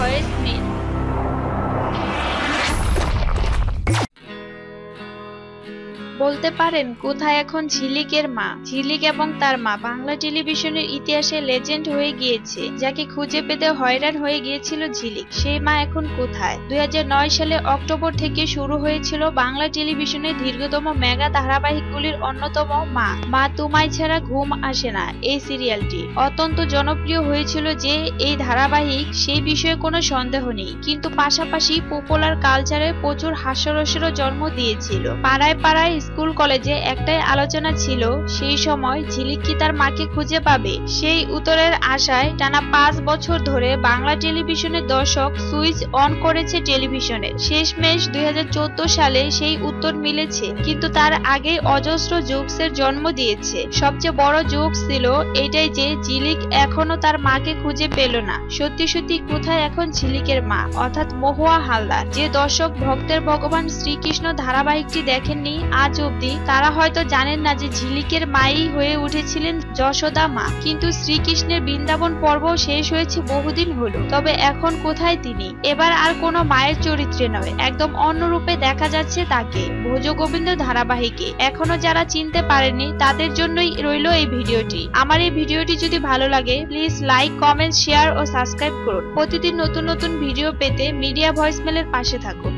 heute বলতে পারেন, কোথায় এখন ঝিলিকের মা? ঝিলিক এবং তার মা বাংলা টেলিভিশনের ইতিহাসে লেজেন্ড হয়ে গিয়েছে, যাকে খুঁজে পেতে হয়রান হয়ে গিয়েছিল ঝিলিক। সেই মা এখন কোথায়? দুই হাজার নয় সালে অক্টোবর থেকে শুরু হয়েছিল বাংলা টেলিভিশনের দীর্ঘতম মেগা ধারাবাহিকগুলির অন্যতম মা। মা তোমায় ছাড়া ঘুম আসে না, এই সিরিয়ালটি। অত্যন্ত জনপ্রিয় হয়েছিল যে এই ধারাবাহিক, সেই বিষয়ে কোনো সন্দেহ নেই। কিন্তু পাশাপাশি পপুলার কালচারে প্রচুর হাস্যরসেরও জন্ম দিয়েছিল। পাড়ায় পাড়ায় স্কুল কলেজে একটাই আলোচনা ছিল, সেই সময় ঝিলিক কি তার মাকে খুঁজে পাবে? সেই উত্তরের আশায় টানা পাঁচ বছর ধরে বাংলা টেলিভিশনের দর্শক সুইচ অন করেছে টেলিভিশনে। শেষমেশ দুই সালে সেই উত্তর মিলেছে, কিন্তু তার আগে অজস্র জোকসের জন্ম দিয়েছে। সবচেয়ে বড় জোক ছিল এটাই যে ঝিলিক এখনও তার মাকে খুঁজে পেল না। সত্যি সত্যি কোথায় এখন ঝিলিকের মা? অর্থাৎ মহুয়া হালদার। যে দর্শক ভক্তের ভগবান শ্রীকৃষ্ণ ধারাবাহিকটি দেখেননি আজ অব্দি তারা হয়তো জানেন না যে ঝিলিকের মাই হয়ে উঠেছিলেন যশোদা মা। কিন্তু শ্রীকৃষ্ণের বৃন্দাবন পর্ব শেষ হয়েছে বহুদিন হলো। তবে এখন কোথায় তিনি? এবার আর কোনো মায়ের চরিত্রে নয়, একদম অন্য রূপে দেখা যাচ্ছে তাকে ভোজ গোবিন্দ ধারাবাহিকে। এখনও যারা চিনতে পারেনি তাদের জন্যই রইল এই ভিডিওটি। আমার এই ভিডিওটি যদি ভালো লাগে, প্লিজ লাইক, কমেন্ট, শেয়ার ও সাবস্ক্রাইব করুন। প্রতিদিন নতুন নতুন ভিডিও পেতে মিডিয়া ভয়েসমেলের পাশে থাকুন।